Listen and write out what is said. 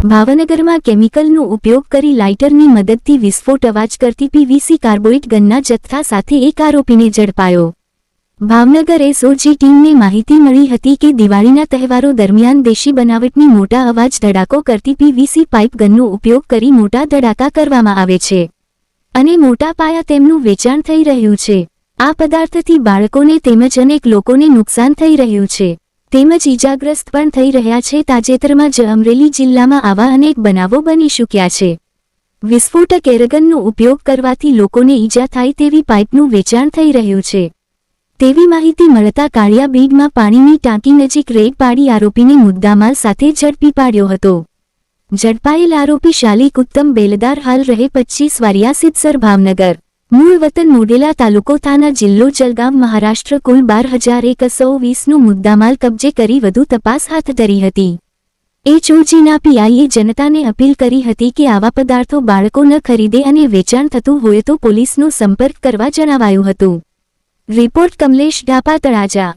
ભાવનગરમાં કેમિકલનો ઉપયોગ કરી લાઇટરની મદદથી વિસ્ફોટ અવાજ કરતી પીવીસી કાર્બોઇટ ગનના જથ્થા સાથે એક આરોપીને ઝડપાયો. ભાવનગર એસઓજી ટીમને માહિતી મળી હતી કે દિવાળીના તહેવારો દરમિયાન દેશી બનાવટની મોટા અવાજ ધડાકો કરતી પીવીસી પાઇપ ગનનો ઉપયોગ કરી મોટા ધડાકા કરવામાં આવે છે અને મોટા પાયા તેમનું વેચાણ થઈ રહ્યું છે. આ પદાર્થથી બાળકોને તેમજ અનેક લોકોને નુકસાન થઈ રહ્યું છે. તેમજ ઈજાગ્રસ્ત પણ થઈ રહ્યા છે. તાજેતરમાં જ અમરેલી જિલ્લામાં આવા અનેક બનાવો બની ચૂક્યા છે. વિસ્ફોટક એરગનનો ઉપયોગ કરવાથી લોકોને ઈજા થાય તેવી પાઇપનું વેચાણ થઈ રહ્યું છે. તેવી માહિતી મળતા કાળિયા બીડમાં પાણીની ટાંકી નજીક રેડ પાડી આરોપીને મુદ્દામાલ સાથે ઝડપી પાડ્યો હતો. ઝડપાયેલ આરોપી શાલિક ઉત્તમ બેલદાર હાલ રહે પચ્ચીસ વારિયા સિદ્ધસર ભાવનગર. મૂળ વતન મોડેલા તાલુકો થાના જિલ્લો જલગામ મહારાષ્ટ્ર કુલ બાર હજાર એકસો વીસનું મુદ્દામાલ કબજે કરી વધુ તપાસ હાથ ધરી હતી. એ ચોજીના પીઆઈએ જનતાને અપીલ કરી હતી કે આવા પદાર્થો બાળકો ન ખરીદે અને વેચાણ થતું હોય તો પોલીસનો સંપર્ક કરવા જણાવાયું હતું. રિપોર્ટ કમલેશ ડાપા તળાજા.